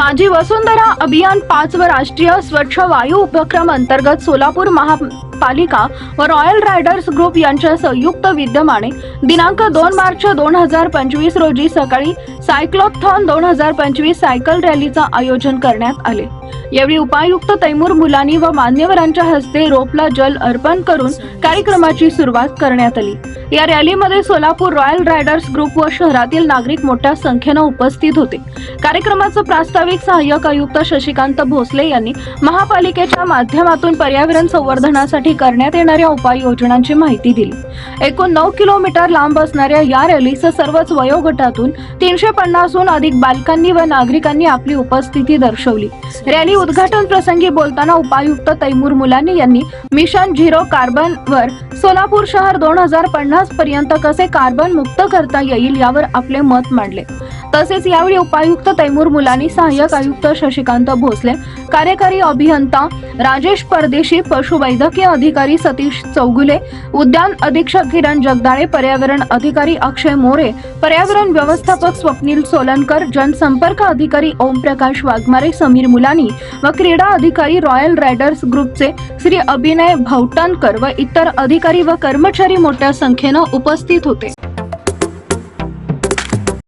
माझी वसुंधरा अभियान पाच व राष्ट्रीय स्वच्छ वायू उपक्रम अंतर्गत सोलापूर महा महापालिका व रॉयल रायडर्स ग्रुप यांच्या संयुक्त विद्यमाने दिनांक दोन मार्च दोन हजार पंचवीस रोजी सकाळी सायक्लोथॉन दोन हजार पंचवीस सायकल रॅलीचं आयोजन करण्यात आले. यावेळी उपायुक्त तैमूर मुलानी व मान्यवरांच्या हस्ते रोपला जल अर्पण करून कार्यक्रमाची सुरुवात करण्यात आली. या रॅलीमध्ये सोलापूर रॉयल रायडर्स ग्रुप व शहरातील नागरिक मोठ्या संख्येनं उपस्थित होते. कार्यक्रमाचं प्रास्ताविक सहाय्यक आयुक्त शशिकांत भोसले यांनी महापालिकेच्या माध्यमातून पर्यावरण संवर्धनासाठी करण्यात येणाऱ्या उपाययोजनांची माहिती दिली. एकूण नऊ किलोमीटर लांब असणाऱ्या या रॅलीचं सर्वच वयोगटातून तीनशे पन्नासहून अधिक बालकांनी व नागरिकांनी आपली उपस्थिती दर्शवली. रॅली उद्घाटन प्रसंगी बोलताना उपायुक्त तैमूर मुलानी यांनी मिशन झिरो कार्बन वर सोलापूर शहर दोन हजार पन्नास पर्यंत कसे कार्बन मुक्त करता येईल यावर आपले मत मांडले. तसेच यावेळी उपायुक्त तैमूर मुलानी सहाय्यक आयुक्त शशिकांत भोसले कार्यकारी अभियंता राजेश परदेशी पशुवैद्यकीय अधिकारी सतीश चौगुले उद्यान अधीक्षक किरण जगदाळे पर्यावरण अधिकारी अक्षय मोरे पर्यावरण व्यवस्थापक स्वप्नील सोलनकर जनसंपर्क अधिकारी ओमप्रकाश वाघमारे समीर मुलानी व क्रीडा अधिकारी रॉयल रायडर्स ग्रुपचे श्री अभिनय भावटणकर व इतर अधिकारी व कर्मचारी मोठ्या संख्येनं उपस्थित होते.